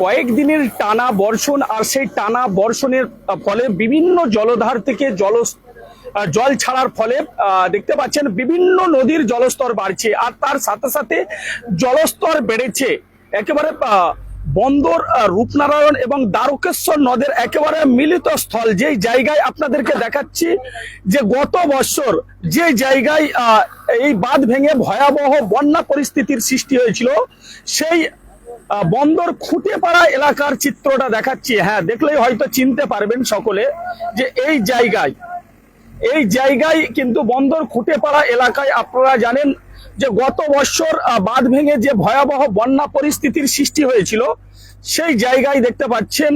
কয়েকদিনের টানা বর্ষণ আর সেই টানা বর্ষণের ফলে বিভিন্ন জলধার থেকে জল জল ছাড়ার ফলে দেখতে পাচ্ছেন বিভিন্ন নদীর জলস্তর বাড়ছে আর তার সাথে সাথে জলস্তর বেড়েছে। একেবারে বন্দর রূপনারায়ণ এবং দ্বারকেশ্বর নদের একেবারে মিলিত স্থল। যেই জায়গায় আপনাদেরকে দেখাচ্ছি যে গত বছর যে জায়গায় এই বাঁধ ভেঙে ভয়াবহ বন্যা পরিস্থিতির সৃষ্টি হয়েছিল, সেই বন্দর খুঁটেপাড়া এলাকার চিত্রটা দেখাচ্ছি। হ্যাঁ দেখলেই হয়তো চিনতে পারবেন সকলে যে এই জায়গায় এই জায়গায় কিন্তু বন্দর খুঁটেপাড়া এলাকায় আপনারা জানেন যে গত বছর বাঁধ ভেঙে যে ভয়াবহ বন্যা পরিস্থিতির সৃষ্টি হয়েছিল, সেই জায়গায় দেখতে পাচ্ছেন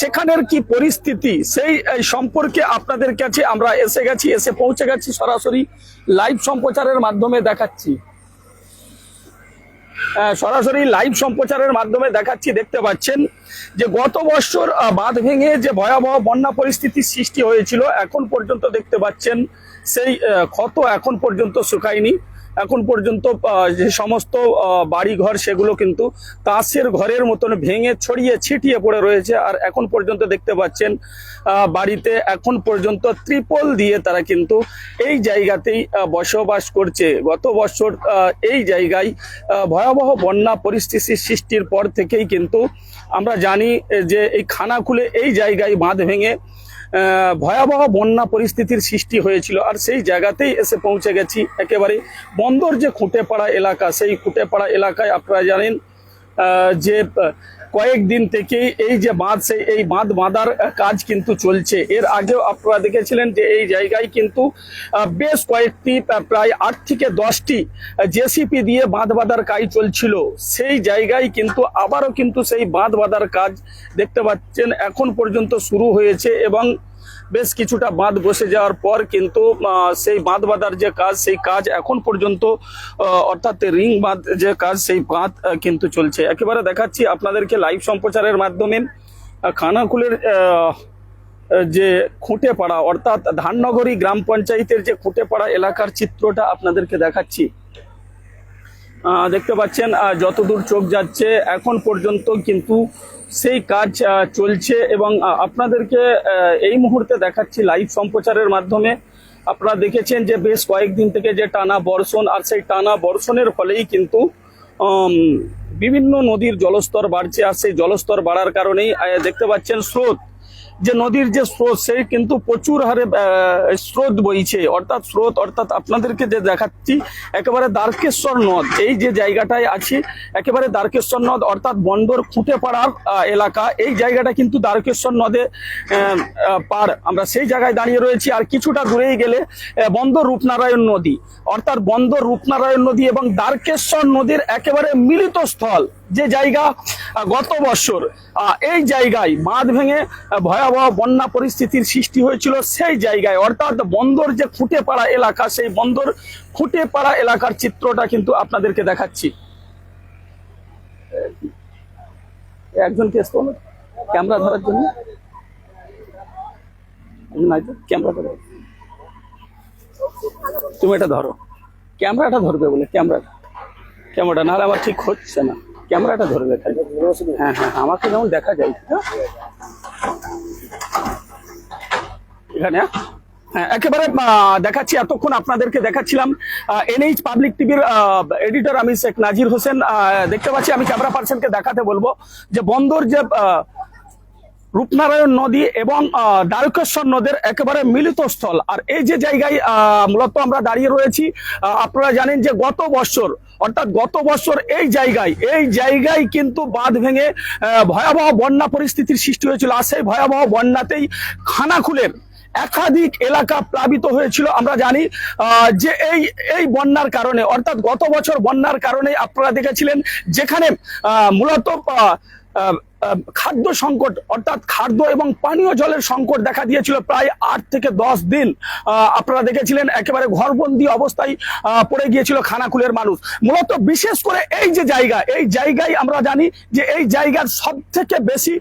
সেখানের কি পরিস্থিতি, সেই সম্পর্কে আপনাদের কাছে আমরা এসে গেছি, এসে পৌঁছে গেছি সরাসরি লাইভ সম্প্রচারের মাধ্যমে দেখাচ্ছি। সরাসরি লাইভ সম্প্রচারের মাধ্যমে দেখাচ্ছি, দেখতে পাচ্ছেন যে গত বছর বাঁধ ভেঙে যে ভয়াবহ বন্যা পরিস্থিতির সৃষ্টি হয়েছিল, এখন পর্যন্ত দেখতে পাচ্ছেন সেই ক্ষত এখন পর্যন্ত শুকায়নি। এখন পর্যন্ত যে সমস্ত বাড়িঘর সেগুলো কিন্তু তাসের ঘরের মতন ভেঙে ছড়িয়ে ছিটিয়ে পড়ে রয়েছে। আর এখন পর্যন্ত দেখতে পাচ্ছেন বাড়িতে এখন পর্যন্ত ত্রিপল দিয়ে তারা কিন্তু এই জায়গাতেই বসবাস করছে। গত বছর এই জায়গায় ভয়াবহ বন্যা পরিস্থিতির সৃষ্টির পর থেকেই কিন্তু আমরা জানি যে এই খানাকুলে এই জায়গায় বাঁধ ভেঙে ভয়াবহ বন্যা পরিস্থিতির সৃষ্টি হয়েছিল আর সেই জায়গাতেই এসে পৌঁছে গেছি একেবারে বন্দর যে খুঁটেপাড়া এলাকা, সেই খুঁটেপাড়া এলাকায় আপনারা জানেন যে কয়েকদিন থেকেই এই যে বাঁধ, সেই এই বাঁধ বাঁধার কাজ কিন্তু চলছে। এর আগেও আপনারা দেখেছিলেন যে এই জায়গায় কিন্তু বেশ কয়েকটি প্রায় আট থেকে দশটি জেসিপি দিয়ে বাঁধ বাঁধার কাজ চলছিল। সেই জায়গায় কিন্তু আবারও কিন্তু সেই বাঁধ বাঁধার কাজ দেখতে পাচ্ছেন, এখন পর্যন্ত শুরু হয়েছে এবং বেশ কিছুটা বাঁধ বসে যাওয়ার পর কিন্তু সেই বাঁধ বাঁধার যে কাজ, সেই কাজ এখন পর্যন্ত অর্থাৎ রিং বাঁধ যে কাজ, সেই বাঁধ কিন্তু চলছে। একেবারে দেখাচ্ছি আপনাদেরকে লাইভ সম্প্রচারের মাধ্যমে খানাকুলের যে খুঁটেপাড়া, অর্থাৎ ধাননগরী গ্রাম পঞ্চায়েতের যে খুঁটেপাড়া এলাকার চিত্রটা আপনাদেরকে দেখাচ্ছি। দেখতে পাচ্ছেন যতদূর চোখ যাচ্ছে, এখন পর্যন্ত কিন্তু সেই কাজ চলছে এবং আপনাদেরকে এই মুহূর্তে দেখাচ্ছি লাইভ সম্প্রচারের মাধ্যমে। আপনারা দেখেছেন যে বেশ কয়েকদিন থেকে যে টানা বর্ষণ, আর সেই টানা বর্ষণের ফলেই কিন্তু বিভিন্ন নদীর জলস্তর বাড়ছে, আর সেই জলস্তর বাড়ার কারণেই দেখতে পাচ্ছেন স্রোত। যে নদীর যে স্রোত, সেই কিন্তু প্রচুর হারে স্রোত বইছে। অর্থাৎ স্রোত, অর্থাৎ আপনাদেরকে যে দেখাচ্ছি, একেবারে দ্বারকেশ্বর নদ। এই যে জায়গাটায় আছি, একেবারে দ্বারকেশ্বর নদ, অর্থাৎ বন্দর খুঁটে পাড়ার এলাকা। এই জায়গাটা কিন্তু দ্বারকেশ্বর নদে পার। আমরা সেই জায়গায় দাঁড়িয়ে রয়েছি, আর কিছুটা দূরেই গেলে বন্দর রূপনারায়ণ নদী। অর্থাৎ বন্দর রূপনারায়ণ নদী এবং দ্বারকেশ্বর নদীর একেবারে মিলিত স্থল। যে জায়গা গত বছর এই জায়গায় বাঁধ ভেঙে ভয়াবহ বন্যা পরিস্থিতির সৃষ্টি হয়েছিল, সেই জায়গায়, অর্থাৎ বন্দর যে খুঁটে পাড়া এলাকা, সেই বন্দর খুঁটে পাড়া এলাকার চিত্রটা কিন্তু আপনাদেরকে দেখাচ্ছি। একজনকে ক্যামেরা ধরার জন্য? ক্যামেরা ধরো। তুমি এটা ধরো। ক্যামেরাটা ধরবে বলে, ক্যামেরা। ক্যামেরাটা, নাহলে আমার ঠিক হচ্ছে না। ক্যামেরাটা ধরবে খালি হ্যাঁ হ্যাঁ আমাকে যেমন দেখা যায় হ্যাঁ? এখানে হ্যাঁ? হ্যাঁ একেবারে দেখাচ্ছি, এতক্ষণ আপনাদেরকে দেখাচ্ছিলাম এনএইচ পাবলিক টিভির এডিটর আমি শেখ নাজির হোসেন দেখতে পাচ্ছি, আমি ক্যামেরা পার্সনকে দেখাতে বলব যে বন্দর যে রূপনারায়ণ নদী এবং দ্বারকেশ্বর নদের একেবারে মিলিত স্থল আর এই যে জায়গায় মূলত আমরা দাঁড়িয়ে রয়েছি আপনারা জানেন যে গত বছর অর্থাৎ গত বছর এই জায়গায় এই জায়গায় কিন্তু বাঁধ ভেঙে ভয়াবহ বন্যা পরিস্থিতির সৃষ্টি হয়েছিল। আর সেই ভয়াবহ বন্যাতেই খানাকুলের একাধিক এলাকা প্লাবিত হয়েছিল, আমরা জানি যে এই এই বন্যার কারণে। অর্থাৎ গত বছর বন্যার কারণে আপনারা দেখেছিলেন, যেখানে মূলত খাদ্য সংকট, অর্থাৎ খাদ্য এবং পানীয় জলের সংকট দেখা দিয়েছিল প্রায় আট থেকে দশ দিন। আপনারা দেখেছিলেন, একেবারে ঘরবন্দি অবস্থায় পড়ে গিয়েছিল খানাকুলের মানুষ। মূলত বিশেষ করে এই যে জায়গা, এই জায়গায় আমরা জানি যে এই জায়গার সব থেকে বেশি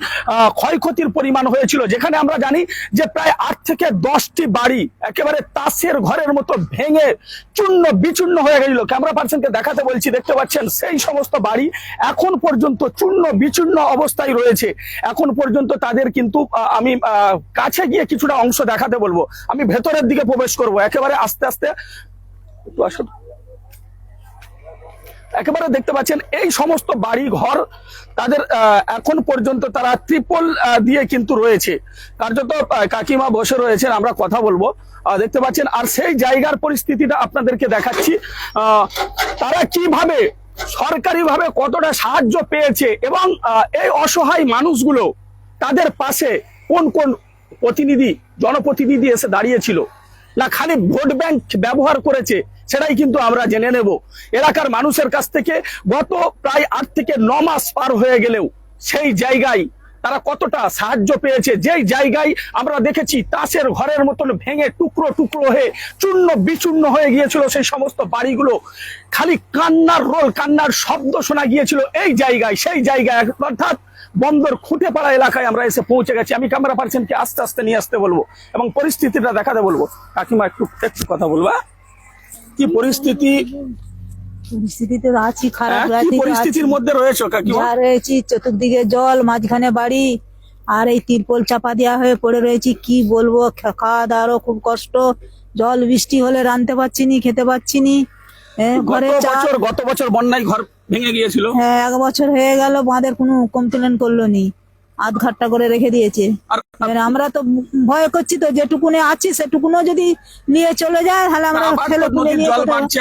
ক্ষয়ক্ষতির পরিমাণ হয়েছিল। যেখানে আমরা জানি যে প্রায় আট থেকে দশটি বাড়ি একেবারে তাসের ঘরের মতো ভেঙে চূর্ণ বিচূর্ণ হয়ে গেছিল। ক্যামেরা পার্সনকে দেখাতে বলছি, দেখতে পাচ্ছেন সেই সমস্ত বাড়ি এখন পর্যন্ত চূর্ণ বিচূর্ণ অবস্থায় রয়েছে। এখন পর্যন্ত তাদের কিন্তু আমি কাছে গিয়ে কিছুটা অংশ দেখাতে বলব। আমি ভেতরের দিকে প্রবেশ করব। একেবারে আস্তে আস্তে। একেবারে দেখতে পাচ্ছেন, এই সমস্ত বাড়ি ঘর তাদের এখন পর্যন্ত তারা ত্রিপল দিয়ে কিন্তু রয়েছে। কার্যত কাকিমা বসে রয়েছেন, আমরা কথা বলব। দেখতে পাচ্ছেন, আর সেই জায়গার পরিস্থিতিটা আপনাদেরকে দেখাচ্ছি। তারা কীভাবে সরকারিভাবে কতটা সাহায্য পেয়েছে এবং এই অসহায় মানুষগুলো তাদের পাশে কোন কোন প্রতিনিধি, জনপ্রতিনিধি এসে দাঁড়িয়েছিল? না খালি ভোট ব্যাংক ব্যবহার করেছে, সেটাই কিন্তু আমরা জেনে নেব। এলাকার মানুষের কাছ থেকে গত প্রায় আট থেকে ন মাস পার হয়ে গেলেও সেই জায়গায় তারা কতটা সাহায্য পেয়েছে? যেই জায়গায় আমরা দেখেছি তাসের ঘরের মতন ভেঙে টুকরো টুকরো হয়ে চূর্ণ বিচূর্ণ হয়ে গিয়েছিল সেই সমস্ত বাড়িগুলো। খালি কান্নার রোল, কান্নার শব্দ শোনা গিয়েছিল এই জায়গায়, সেই জায়গায়। অর্থাৎ বন্দর খুঁটেপাড়া এলাকায় আমরা এসে পৌঁছে গেছি। আমি ক্যামেরা পার্সনকে আস্তে আস্তে নিয়ে আসতে বলব এবং পরিস্থিতিটা দেখাতে বলব। কাকিমা একটু একটু কথা বলবা। কি পরিস্থিতি? পরিস্থিতিতে আছি খারাপ পরিস্থিতির মধ্যে রয়েছে রয়েছি চতুর্দিকে জল মাঝখানে বাড়ি আর এই তিরপল চাপা দেওয়া হয়ে পড়ে রয়েছি। কি বলব খাওয়া দাওয়ারও খুব কষ্ট। জল বৃষ্টি হলে রানতে পারছি নি খেতে পারছি নি হ্যাঁ, গত ঘরে বছর গত বছর বন্যায় ঘর ভেঙে গিয়েছিল। হ্যাঁ এক বছর হয়ে গেল বাঁধের কোনো কমপ্লেন করল নি আধ ঘাটটা করে রেখে দিয়েছে। আমরা তো ভয় করছি তো যেটুকুনে আছি সেটুকুনো যদি নিয়ে চলে যায় তাহলে আমরা ফেলে নিয়ে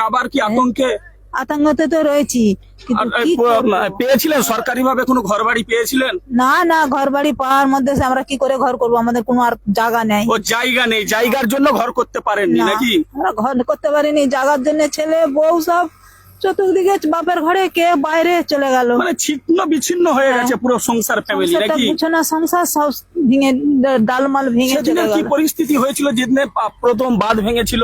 আবার কি আতঙ্কে? আতঙ্কতে তো রয়েছি? পেয়েছিলেন সরকারি ভাবে কোনো ঘর বাড়ি পেয়েছিলেন না না ঘর বাড়ি পাওয়ার মধ্যে আমরা কি করে ঘর করব? আমাদের কোনো আর জায়গা নেই। ও জায়গা নেই। জায়গার জন্য ঘর করতে পারেননি নাকি? আমরা ঘর করতে পারিনি। জায়গার জন্য ছেলে বউ সব চতুর্দিকে বাপের ঘরে কে বাইরে চলে গেল। মানে ছিন্ন বিচ্ছিন্ন হয়ে গেছে পুরো সংসার ফ্যামিলি নাকি? গুছানো সংসার সব ভেঙে ডালমাল ভেঙে চলে সেদিনের কি পরিস্থিতি হয়েছিল যেদিনে প্রথম বাঁধ ভেঙেছিল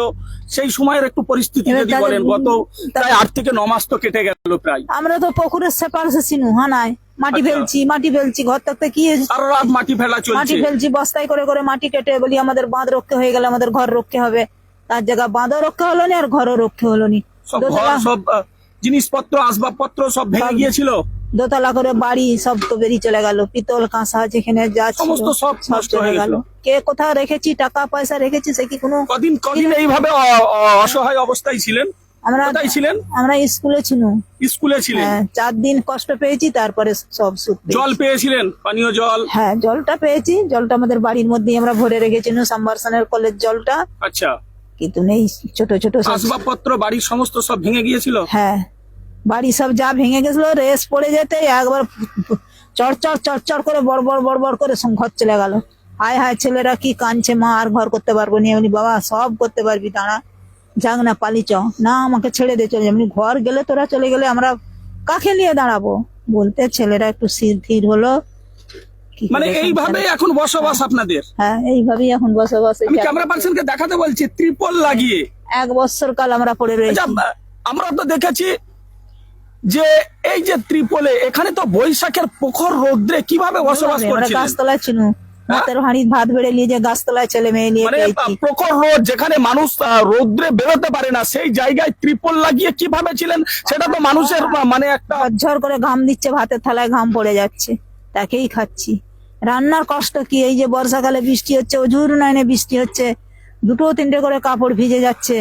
সেই সময়ের একটু পরিস্থিতি যদি বলেন গত প্রায় আট থেকে ন মাস তো কেটে গেল প্রায়। আমরা তো পুকুরের সেপারে ছিনু হানায় মাটি আচ্ছা। ফেলছি মাটি ফেলছি ঘর থাকতে কি সারা রাত মাটি ফেলা মাটি ফেলছি বস্তায় করে করে মাটি কেটে বলি আমাদের বাঁধ রক্ষে হয়ে গেলে আমাদের ঘর রক্ষে হবে। তার জায়গা বাঁধও রক্ষে হলো নি আর ঘরও রক্ষে হলো নি। সব ঘর সব জিনিসপত্র আসবাবপত্র সব ভেঙে গিয়েছিল। দোতলা করে বাড়ি সব তো বেরিয়ে চলে গেল। পিতল কাঁসা যেখানে যা সমস্ত সব নষ্ট হয়ে গেল। কে কোথাও রেখেছি টাকা পয়সা রেখেছি সে কি কোনো কদিন কদিন এইভাবে অসহায় অবস্থায় ছিলেন? আমরা ছিলেন? আমরা স্কুলে ছিল স্কুলে ছিলেন? হ্যাঁ চার দিন কষ্ট পেয়েছি তারপরে সব সুখ জল পেয়েছিলেন? পানীয় জল? হ্যাঁ জলটা পেয়েছি। জলটা আমাদের বাড়ির মধ্যেই আমরা ভরে রেখেছি সাম্বারসানের কলের জলটা। আচ্ছা। কিন্তু নেই ছোট ছোট আসবাবপত্র বাড়ির সমস্ত সব ভেঙে গিয়েছিল? হ্যাঁ। বাড়ি সব যা ভেঙে গেছিল রেস পড়ে যেতে একবার চড়চড় চড়চড় করে বড় বড় বড় বড় করে ঘর চলে গেল। হায় হায় ছেলেরা কি কাঁদছে মা আর ঘর করতে পারব না? এমনি বাবা সব করতে পারবি দাঁড়া। যাক না পালি চ না আমাকে ছেড়ে দে চলে। এমনি ঘর গেলে তোরা চলে গেলে আমরা কাকে নিয়ে দাঁড়াবো? বলতে ছেলেরা একটু স্থির ধীর হলো। মানে সংসারে- এইভাবে এখন বসবাস আপনাদের? হ্যাঁ এইভাবেই এখন বসবাস আমি ক্যামেরা। পার্সনকে দেখাতে বলছি ত্রিপল লাগিয়ে। এক বছর কাল আমরা পড়ে আচ্ছা রয়েছি আমরা তো দেখেছি যে এই যে ত্রিপলে এখানে তো বৈশাখের প্রখর রৌদ্রে কীভাবে বসবাস করছিলেন? গাছতলায় ছিল ভাতের হাঁড়ি ভাত বেড়ে নিয়ে যে গাছতলায় ছেলে মেয়ে নিয়ে মানে প্রখর রোদ যেখানে মানুষ রৌদ্রে বেরোতে পারে না সেই জায়গায় ত্রিপল লাগিয়ে কীভাবে ছিলেন সেটা তো মানুষের মানে একটা ঝরঝর করে ঘাম দিচ্ছে ভাতের থালায় ঘাম পড়ে যাচ্ছে। তাকেই খাচ্ছি। রান্নার কষ্ট কি? এই যে বর্ষাকালে বৃষ্টি হচ্ছে ওজুর নাইনে বৃষ্টি হচ্ছে দুটো তিনটে করে কাপড় ভিজে যাচ্ছে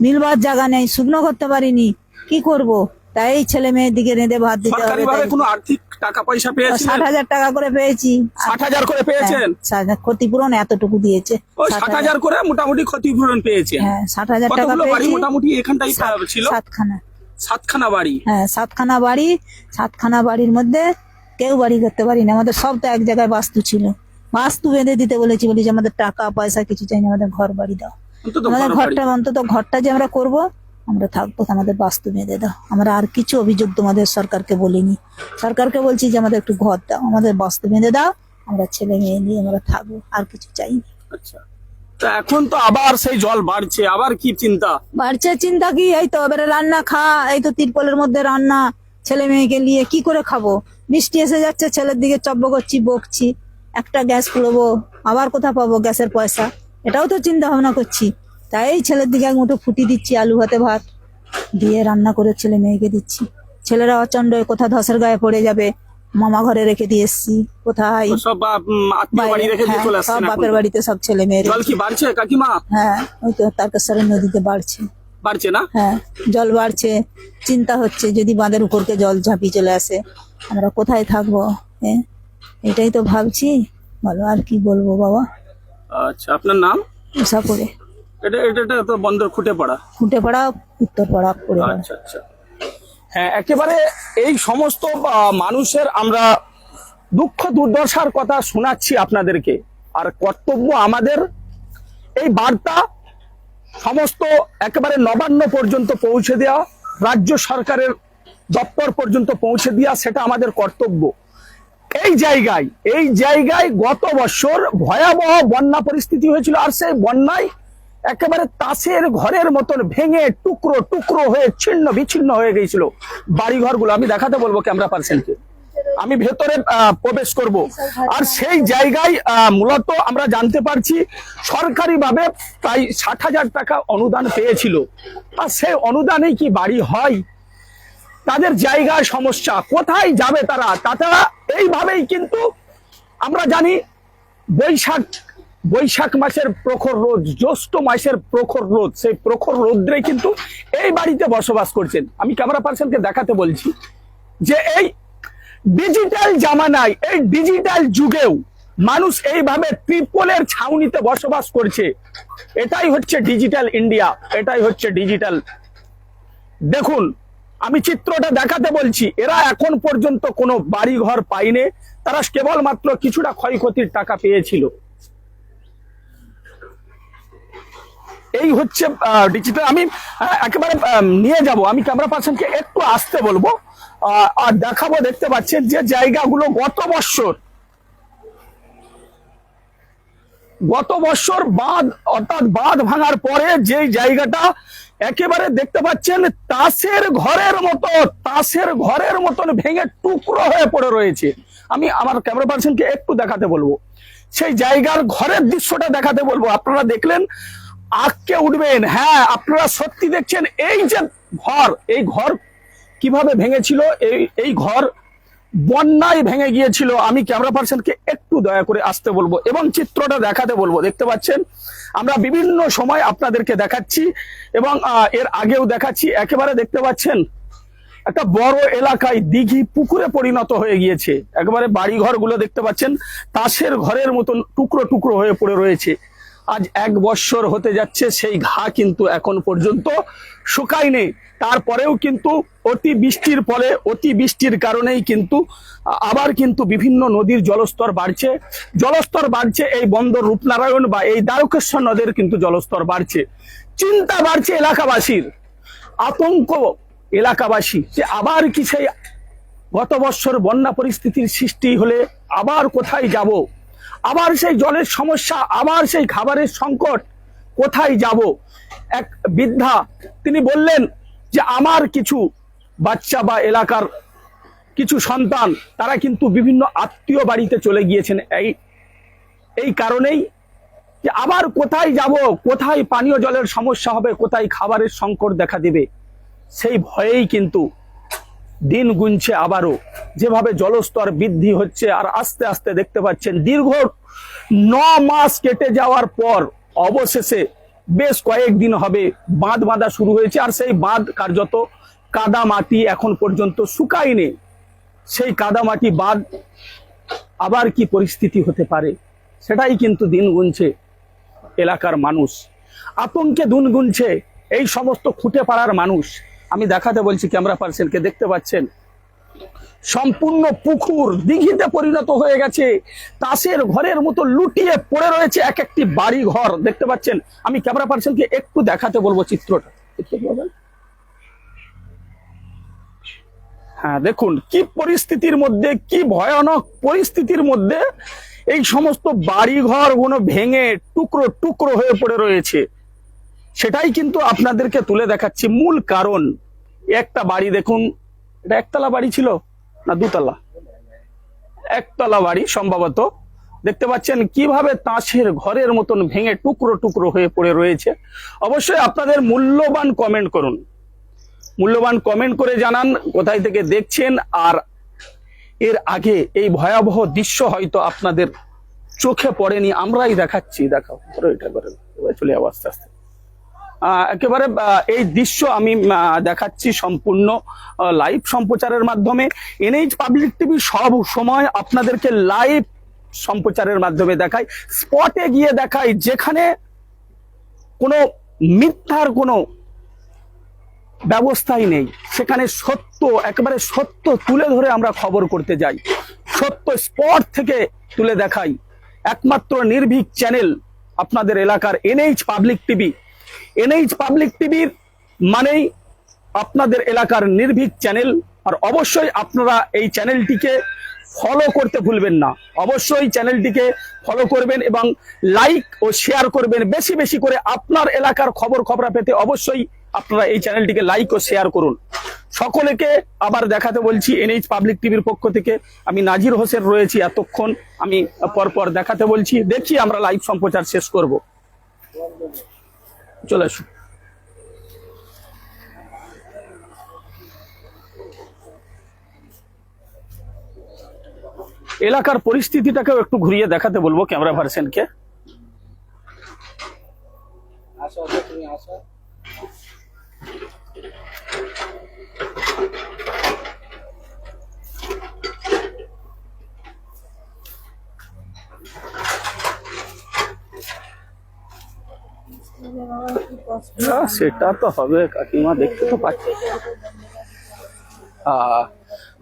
মিলবার জায়গা নেই শুকনো করতে পারিনি কি করব? তাই ছেলে মেয়ের দিকে রেঁধে ভাত দিতে হবে কোনো আর্থিক টাকা পয়সা ষাট হাজার টাকা করে পেয়েছি। ষাট হাজার করে পেয়েছেন? হ্যাঁ, ক্ষতিপূরণ এতটুকু দিয়েছে। ষাট ষাট হাজার করে মোটামুটি ক্ষতিপূরণ পেয়েছেন। হ্যাঁ ষাট হাজার টাকা পেয়েছি। মোটামুটি এখানটাই ছিল? সাতখানা। সাতখানা বাড়ি। হ্যাঁ সাতখানা বাড়ি সাতখানা বাড়ির মধ্যে কেউ বাড়ি করতে পারি না আমাদের সব তো এক জায়গায় বাস্তু ছিল। বাস্তু বেঁধে দিতে বলেছি বলি যে আমাদের টাকা পয়সা কিছু চাই না আমাদের ঘর বাড়ি দাও। আমাদের ঘরটা অন্তত ঘরটা যে আমরা করব আমরা থাকব আমাদের বাস্তু বেঁধে দাও। আমরা আর কিছু অভিযোগ তোমাদের সরকারকে বলিনি। সরকারকে বলছি যে আমাদের একটু ঘর দাও আমাদের বাস্তু বেঁধে দাও আমরা ছেলে মেয়ে নিয়ে আমরা থাকব আর কিছু চাইনি। আচ্ছা। এখন তো আবার সেই জল বাড়ছে আবার কি চিন্তা? বাড়ছে চিন্তা কি? এই তো এবারে রান্না খা এই তো তিরপলের মধ্যে রান্না ছেলে মেয়েকে নিয়ে কি করে খাব? বৃষ্টি এসে যাচ্ছে ছেলের দিকে চব্য করছি বকছি। একটা গ্যাস পুরবো আবার কোথা পাবো গ্যাসের পয়সা? এটাও তো চিন্তা ভাবনা করছি। তাই ছেলের দিকে এক মুঠো ফুটি দিচ্ছি আলু ভাতে ভাত। দিয়ে রান্না করে ছেলে মেয়েকে দিচ্ছি। ছেলেরা অচন্ড হয়ে কোথা ধসের গায়ে পড়ে যাবে মামা ঘরে রেখে দিয়ে এসছি কোথায়? সব হ্যাঁ। বাপের বাড়িতে সব ছেলে মেয়ের। কাকিমা? হ্যাঁ ওই তো তারকেশ্বরের নদীতে বাড়ছে। বাড়ছে না? হ্যাঁ জল বাড়ছে চিন্তা হচ্ছে যদি বাঁধের উপরকে জল ঝাঁপিয়ে চলে আসে আমরা কোথায় থাকব হ্যাঁ? এটাই তো ভাবছি বলো আর কি বলব বাবা? আচ্ছা আপনার নাম? করে এটা এটা তো বন্দর খুঁটে পড়া খুঁটে পড়া উত্তর পড়া পড়ে আচ্ছা আচ্ছা। হ্যাঁ একেবারে এই সমস্ত মানুষের আমরা দুঃখ দুর্দশার কথা শোনাচ্ছি আপনাদেরকে। আর কর্তব্য আমাদের। এই বার্তা সমস্ত একেবারে নবান্ন পর্যন্ত পৌঁছে দেওয়া রাজ্য সরকারের দপ্তর পর্যন্ত পৌঁছে দেওয়া সেটা আমাদের কর্তব্য। এই জায়গায় এই জায়গায় গত বছর ভয়াবহ বন্যা পরিস্থিতি হয়েছিল আর সেই বন্যায় একেবারে তাসের ঘরের মতন ভেঙে টুকরো টুকরো হয়ে ছিন্ন বিচ্ছিন্ন হয়ে গিয়েছিল বাড়ি ঘরগুলো আমি দেখাতে বলব ক্যামেরা পার্সনকে আমি ভেতরে প্রবেশ করব। আর সেই জায়গায় মূলত আমরা জানতে পারছি সরকারিভাবে প্রায় ষাট হাজার টাকা অনুদান পেয়েছিল। আর সেই অনুদানেই কি বাড়ি হয়? তাদের জায়গায় সমস্যা। কোথায় যাবে তারা? তাছাড়া এইভাবেই কিন্তু আমরা জানি বৈশাখ বৈশাখ মাসের প্রখর রোদ, জ্যৈষ্ঠ মাসের প্রখর রোদ। সেই প্রখর রোদ্রে কিন্তু এই বাড়িতে বসবাস করছেন। আমি ক্যামেরা পার্সনকে দেখাতে বলছি যে এই ডিজিটাল জামানায়, এই ডিজিটাল যুগেও মানুষ এইভাবে ত্রিপলের ছাউনিতে বসবাস করছে। এটাই হচ্ছে ডিজিটাল ইন্ডিয়া এটাই হচ্ছে ডিজিটাল দেখুন, আমি চিত্রটা দেখাতে বলছি, এরা এখন পর্যন্ত কোনো বাড়ি ঘর পায়নি, তারা কেবলমাত্র কিছুটা ক্ষয়ক্ষতির টাকা পেয়েছিল। এই হচ্ছে ডিজিটাল আমি একেবারে নিয়ে যাব। আমি ক্যামেরা পার্সনকে একটু আসতে বলব। আর দেখাবো, দেখতে পাচ্ছেন যে জায়গাগুলো গত বছর গত বছর বাঁধ, অর্থাৎ বাঁধ ভাঙার পরে যে জায়গাটা একেবারে দেখতে পাচ্ছেন, তাসের ঘরের মতো, তাসের ঘরের মতন ভেঙে টুকরো হয়ে পড়ে রয়েছে। আমি আমার ক্যামেরা পার্সনকে একটু দেখাতে বলব। সেই জায়গার ঘরের দৃশ্যটা দেখাতে বলব। আপনারা দেখলেন আঁককে উঠবেন। হ্যাঁ আপনারা সত্যি দেখছেন, এই যে ঘর, এই ঘর কীভাবে ভেঙেছিল? এই এই ঘর বন্যায় ভেঙে গিয়েছিল। আমি ক্যামেরা পার্সনকে একটু দয়া করে আসতে বলব এবং চিত্রটা দেখাতে বলব। দেখতে পাচ্ছেন? আমরা বিভিন্ন সময় আপনাদেরকে দেখাচ্ছি এবং এর আগেও দেখাচ্ছি। একেবারে দেখতে পাচ্ছেন, একটা বড় এলাকায় দিঘি পুকুরে পরিণত হয়ে গিয়েছে। একেবারে বাড়ি ঘরগুলো দেখতে পাচ্ছেন, তাসের ঘরের মতন টুকরো টুকরো হয়ে পড়ে রয়েছে। আজ এক বৎসর হতে যাচ্ছে, সেই ঘা কিন্তু এখন পর্যন্ত শুকায়নি। তারপরেও কিন্তু অতি বৃষ্টির ফলে, অতি বৃষ্টির কারণেই কিন্তু আবার কিন্তু বিভিন্ন নদীর জলস্তর বাড়ছে। জলস্তর বাড়ছে এই বন্দর রূপনারায়ণ বা এই দ্বারকেশ্বর নদের কিন্তু জলস্তর বাড়ছে। চিন্তা বাড়ছে এলাকাবাসীর। আতঙ্ক এলাকাবাসী যে আবার কি সেই গত বছর বন্যা পরিস্থিতির সৃষ্টি হলে আবার কোথায় যাব? আবার সেই জলের সমস্যা, আবার সেই খাবারের সংকট, কোথায় যাব? এক বৃদ্ধা, তিনি বললেন যে আমার কিছু বাচ্চা বা এলাকার কিছু সন্তান, তারা কিন্তু বিভিন্ন আত্মীয় বাড়িতে চলে গিয়েছেন। এই এই কারণেই যে আবার কোথায় যাব, কোথায় পানীয় জলের সমস্যা হবে, কোথায় খাবারের সংকট দেখা দেবে, সেই ভয়েই কিন্তু দিন গুনছে আবারও। যেভাবে জলস্তর বৃদ্ধি হচ্ছে আর আস্তে আস্তে দেখতে পাচ্ছেন, দীর্ঘ ন মাস কেটে যাওয়ার পর অবশেষে বেশ কয়েকদিন হবে বাঁধ বাঁধা শুরু হয়েছে আর সেই বাঁধ কার্যত কাদা মাটি এখন পর্যন্ত শুকায়নি। সেই কাদা মাটি বাঁধ আবার কি পরিস্থিতি হতে পারে? সেটাই কিন্তু দিন গুনছে এলাকার মানুষ। আতঙ্কে দুন গুনছে এই সমস্ত খুঁটে পাড়ার মানুষ। আমি দেখাতে বলছি ক্যামেরা পার্সনকে দেখতে পাচ্ছেন? সম্পূর্ণ পুকুর দিঘিতে পরিণত হয়ে গেছে। তাসের ঘরের মতো লুটিয়ে পড়ে রয়েছে এক একটি বাড়ি ঘর দেখতে পাচ্ছেন? আমি ক্যামেরা পার্সনকে একটু দেখাতে বলব চিত্রটা। হ্যাঁ দেখুন, কি পরিস্থিতির মধ্যে, কি ভয়ানক পরিস্থিতির মধ্যে এই সমস্ত বাড়িঘরগুলো ভেঙে টুকরো টুকরো হয়ে পড়ে রয়েছে। সেটাই কিন্তু আপনাদেরকে তুলে দেখাচ্ছি। মূল কারণ, একটা বাড়ি দেখুন। এটা একতলা বাড়ি ছিল না দুতলা? একতলা বাড়ি সম্ভবত। দেখতে পাচ্ছেন কীভাবে তাঁশের ঘরের মতন ভেঙে টুকরো টুকরো হয়ে পড়ে রয়েছে। অবশ্যই আপনাদের মূল্যবান কমেন্ট করুন। মূল্যবান কমেন্ট করে জানান, কোথায় থেকে দেখছেন, আর এর আগে এই ভয়াবহ দৃশ্য হয়তো আপনাদের চোখে পড়েনি, আমরাই দেখাচ্ছি। দেখাও এটা করে, এবার চলে যাব আস্তে আস্তে। একেবারে এই দৃশ্য আমি দেখাচ্ছি সম্পূর্ণ লাইভ সম্প্রচারের মাধ্যমে। এনএইচ পাবলিক টিভি সব সময় আপনাদেরকে লাইভ সম্প্রচারের মাধ্যমে দেখাই স্পটে গিয়ে দেখাই যেখানে কোনো মিথ্যার কোনো ব্যবস্থাই নেই। সেখানে সত্য, একেবারে সত্য তুলে ধরে আমরা খবর করতে যাই। সত্য স্পট থেকে তুলে দেখাই। একমাত্র নির্ভীক চ্যানেল আপনাদের এলাকার NH public TV NH public টিভির মানেই আপনাদের এলাকার নির্ভীক চ্যানেল। আর অবশ্যই আপনারা এই চ্যানেলটিকে ফলো করতে ভুলবেন না। অবশ্যই চ্যানেলটিকে ফলো করবেন এবং লাইক ও শেয়ার করবেন বেশি বেশি করে আপনার এলাকার খবর খবরা পেতে অবশ্যই আপনারা এই চ্যানেলটিকে লাইক ও শেয়ার করুন। সকলেকে আবার দেখাতে বলছি, এনএইচ পাবলিক টিভির পক্ষ থেকে আমি নাজির হোসেন রয়েছি এতক্ষণ। আমি পরপর দেখাতে বলছি, দেখি আমরা লাইভ সম্প্রচার শেষ করব। চলে আসুন। এলাকার পরিস্থিতিটাকেও একটু ঘুরিয়ে দেখাতে বলব ক্যামেরা ভার্সনকে আসো তুমি আসো হ্যাঁ, সেটা তো হবে কাকিমা দেখতে তো পাচ্ছি।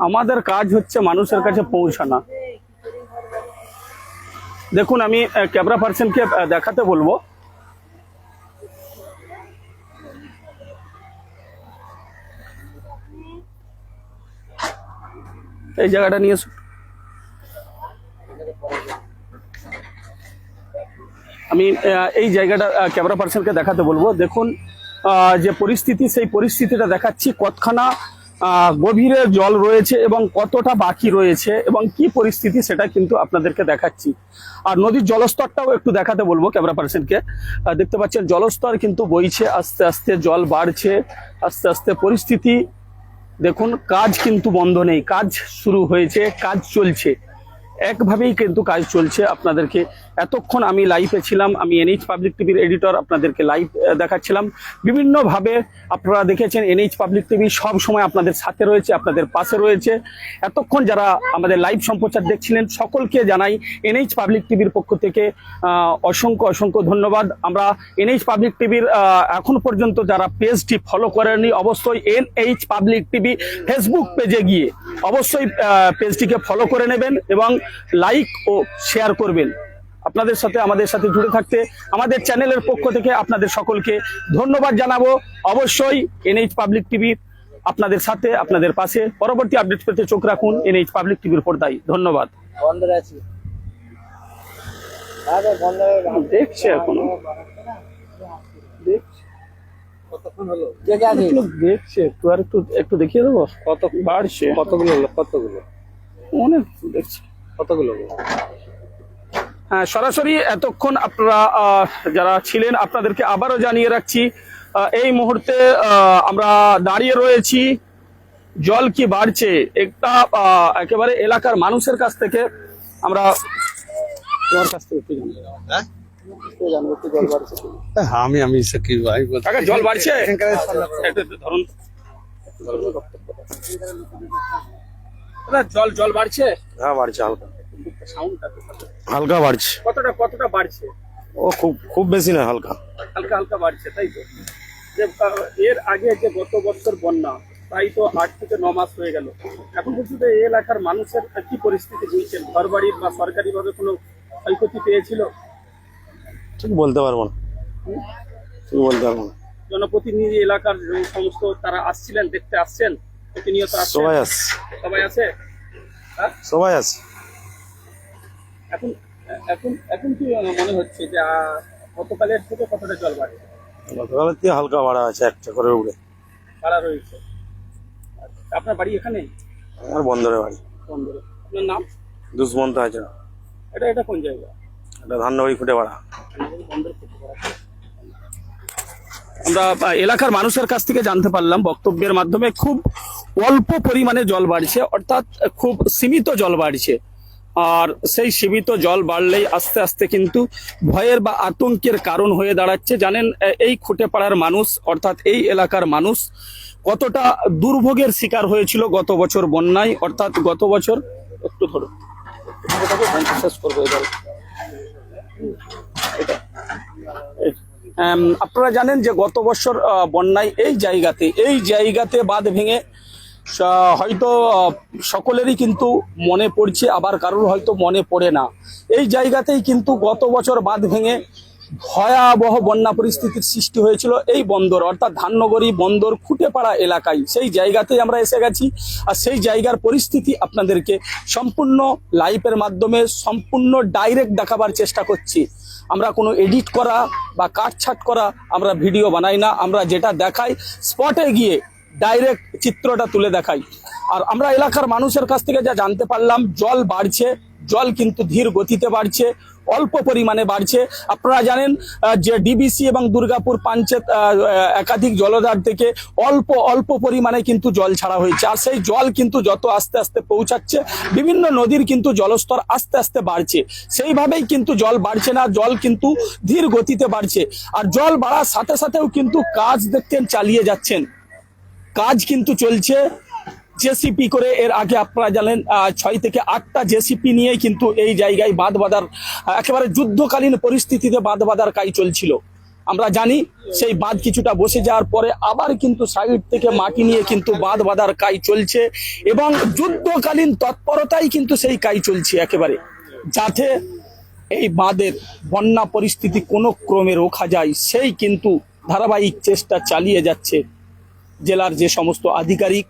আমাদের কাজ হচ্ছে মানুষের কাছে পৌঁছানো। দেখুন আমি ক্যামেরা পার্সনকে দেখাতে বলব। এই জায়গাটা নিয়ে। আমি এই জায়গাটা ক্যামেরা পার্সনকে দেখাতে বলব। দেখুন যে পরিস্থিতি, সেই পরিস্থিতিটা দেখাচ্ছি, কতখানা গভীরে জল রয়েছে এবং কতটা বাকি রয়েছে এবং কি পরিস্থিতি সেটা কিন্তু আপনাদেরকে দেখাচ্ছি। আর নদীর জলস্তরটাও একটু দেখাতে বলব ক্যামেরা পার্সনকে দেখতে পাচ্ছেন, জলস্তর কিন্তু বইছে, আস্তে আস্তে জল বাড়ছে, আস্তে আস্তে পরিস্থিতি, দেখুন, কাজ কিন্তু বন্ধ নেই, কাজ শুরু হয়েছে, কাজ চলছে। একভাবেই কিন্তু কাজ চলছে আপনাদেরকে। এতক্ষণ আমি লাইভে ছিলাম, আমি এনএইচ পাবলিক টিভির এডিটর আপনাদেরকে লাইভ দেখাচ্ছিলাম। বিভিন্নভাবে আপনারা দেখেছেন এনএইচ পাবলিক টিভি সব সময় আপনাদের সাথে রয়েছে, আপনাদের পাশে রয়েছে। এতক্ষণ যারা আমাদের লাইভ সম্প্রচার দেখছিলেন, সকলকে জানাই এনএইচ পাবলিক টিভির পক্ষ থেকে অসংখ্য অসংখ্য ধন্যবাদ। আমরা এনএইচ পাবলিক টিভির এখন পর্যন্ত যারা পেজটি ফলো করেনি অবশ্যই এনএইচ পাবলিক টিভি ফেসবুক পেজে গিয়ে অবশ্যই পেজটিকে ফলো করে নেবেন এবং লাইক ও শেয়ার করবেন। আপনাদের সাথে আমাদের সাথে জুড়ে থাকতে আমাদের চ্যানেলের পক্ষ থেকে আপনাদের সকলকে ধন্যবাদ জানাব। অবশ্যই এনএইচ পাবলিক টিভি আপনাদের সাথে আপনাদের পাশে। পরবর্তী আপডেট পেতে চোখ রাখুন এনএইচ পাবলিক টিভির পর্দায়। ধন্যবাদ। দেখছে এখনও। দেখছে। একটু একটু আর একটু একটু দেখিয়ে দেবো? কত বাড়ছে। কতগুলো কতগুলো? অনেক দেখছে। কতগুলো? হ্যাঁ সরাসরি এতক্ষণ আপনারা আহ, যারা ছিলেন আপনাদেরকে আবারও জানিয়ে রাখছি এই মুহূর্তে আমরা দাঁড়িয়ে রয়েছি। জল কি বাড়ছে? একটা আহ, একেবারে এলাকার মানুষের কাছ থেকে আমরা তোমার কাছ থেকে একটু জানব। হ্যাঁ? বাড়ছে আমি আমি সাকিব ভাই কাকা জল বাড়ছে? ধরুন। জল জল বাড়ছে? হ্যাঁ বাড়ছে হালকা। সাউন্ডটা হালকা বাড়ছে। কতটা কতটা বাড়ছে? ও খুব খুব বেশি না হালকা। হালকা হালকা বাড়ছে তাই তো? যে এর আগে যে গত বছর বন্যা তাই তো আট থেকে ন মাস হয়ে গেল। এখন পর্যন্ত এই এলাকার মানুষের কি পরিস্থিতি বুঝছেন ঘর বাড়ির বা সরকারি ভাবে কোনো ক্ষয়ক্ষতি পেয়েছিল? ঠিক বলতে পারব না। ঠিক বলতে পারব না। জনপ্রতিনিধি এলাকার সমস্ত তারা আসছিলেন দেখতে আসছেন? প্রতিনিয়ত? সবাই আছে। সবাই আছে? হ্যাঁ? সবাই আছে। এখন এখন এখন কি মনে হচ্ছে যে গতকালের থেকে কতটা জল বাড়ে? গতকালের থেকে হালকা বাড়া আছে একটা করে উড়ে বাড়া রয়েছে। আপনার বাড়ি এখানে? আমার বাড়ি। বন্দরে। আপনার নাম? দুষ্মন্ত এটা এটা কোন জায়গা? এটা আমরা এলাকার মানুষের কাছ থেকে জানতে পারলাম বক্তব্যের মাধ্যমে খুব অল্প পরিমাণে জল বাড়ছে অর্থাৎ খুব সীমিত জল বাড়ছে। আর সেই সীমিত জল বাড়লেই আস্তে আস্তে কিন্তু ভয়ের বা আতঙ্কের কারণ হয়ে দাঁড়াচ্ছে। জানেন এই খুঁটে পাড়ার মানুষ অর্থাৎ এই এলাকার মানুষ কতটা দুর্ভোগের শিকার হয়েছিল গত বছর বন্যায়। অর্থাৎ গত বছর একটু ধরো শেষ করব এবার। আম, আপনারা জানেন যে গত বছর বন্যায় এই জায়গাতে এই জায়গাতে বাঁধ ভেঙে হয়তো সকলেরই কিন্তু মনে পড়ছে, আবার কারোর হয়তো মনে পড়ে না। এই জায়গাতেই কিন্তু গত বছর বাঁধ ভেঙে ভয়াবহ বন্যা পরিস্থিতির সৃষ্টি হয়েছিল এই বন্দর, অর্থাৎ ধাননগরী বন্দর খুঁটেপাড়া এলাকায়। সেই জায়গাতেই আমরা এসে গেছি, আর সেই জায়গার পরিস্থিতি আপনাদেরকে সম্পূর্ণ লাইভের মাধ্যমে, সম্পূর্ণ ডাইরেক্ট দেখাবার চেষ্টা করছি। আমরা কোনো এডিট করা বা কাটছাট করা আমরা ভিডিও বানাই না। আমরা যেটা দেখাই স্পটে গিয়ে ডাইরেক্ট চিত্রটা তুলে দেখাই। আর আমরা এলাকার মানুষের কাছ থেকে যা জানতে পারলাম, জল বাড়ছে, জল কিন্তু ধীর গতিতে বাড়ছে। অল্প পরিমাণে বাড়ছে। আপনারা জানেন যে ডিবিসি এবং দুর্গাপুর আহ, একাধিক জলধার থেকে অল্প অল্প পরিমাণে কিন্তু জল ছাড়া হয়েছে। আর সেই জল কিন্তু যত আস্তে আস্তে পৌঁছাচ্ছে বিভিন্ন নদীর কিন্তু জলস্তর আস্তে আস্তে বাড়ছে। সেইভাবেই কিন্তু জল বাড়ছে না জল কিন্তু ধীর গতিতে বাড়ছে। আর জল বাড়ার সাথে সাথেও কিন্তু কাজ দেখতেন চালিয়ে যাচ্ছেন। কাজ কিন্তু চলছে। জেসিপি করে এর আগে আপনারা জানেন ছয় থেকে আটটা জেসিপি নিয়ে কিন্তু এই জায়গায় বাঁধ বাঁধার একেবারে যুদ্ধকালীন পরিস্থিতিতে বাঁধ বাঁধার কাজ চলছিল। আমরা জানি সেই বাঁধ কিছুটা বসে যাওয়ার পরে আবার কিন্তু সাইড থেকে মাটি নিয়ে কিন্তু বাঁধ বাঁধার কাজ চলছে এবং যুদ্ধকালীন তৎপরতাই কিন্তু সেই কাজ চলছে একেবারে, যাতে এই বাঁধের বন্যা পরিস্থিতি কোনো ক্রমে রোখা যায়, সেই কিন্তু ধারাবাহিক চেষ্টা চালিয়ে যাচ্ছে জেলার যে সমস্ত আধিকারিক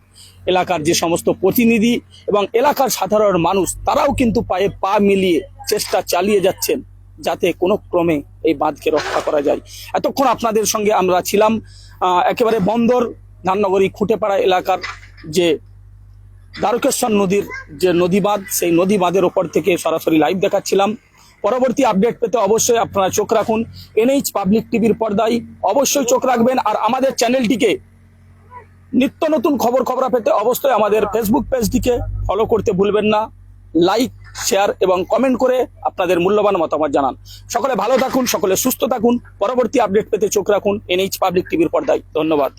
এলাকার যে সমস্ত প্রতিনিধি এবং এলাকার সাধারণ মানুষ, তারাও কিন্তু পায়ে পা মিলিয়ে চেষ্টা চালিয়ে যাচ্ছেন যাতে কোনো ক্রমে এই বাঁধকে রক্ষা করা যায়। এতক্ষণ আপনাদের সঙ্গে আমরা ছিলাম একেবারে বন্দর ধাননগরী খুঁটেপাড়া এলাকার যে দ্বারকেশ্বর নদীর যে নদী বাঁধ সেই নদী বাঁধের ওপর থেকে সরাসরি লাইভ দেখাচ্ছিলাম। পরবর্তী আপডেট পেতে অবশ্যই আপনারা চোখ রাখুন। এনএইচ পাবলিক টিভির পর্দায় অবশ্যই চোখ রাখবেন আর আমাদের চ্যানেলটিকে নিত্য নতুন খবর খবরা পেতে অবশ্যই আমাদের ফেসবুক পেজটিকে ফলো করতে ভুলবেন না। লাইক শেয়ার এবং কমেন্ট করে আপনাদের মূল্যবান মতামত জানান। সকলে ভালো থাকুন, সকলে সুস্থ থাকুন। পরবর্তী আপডেট পেতে চোখ রাখুন এনএইচ পাবলিক টিভির পর্দায়। ধন্যবাদ।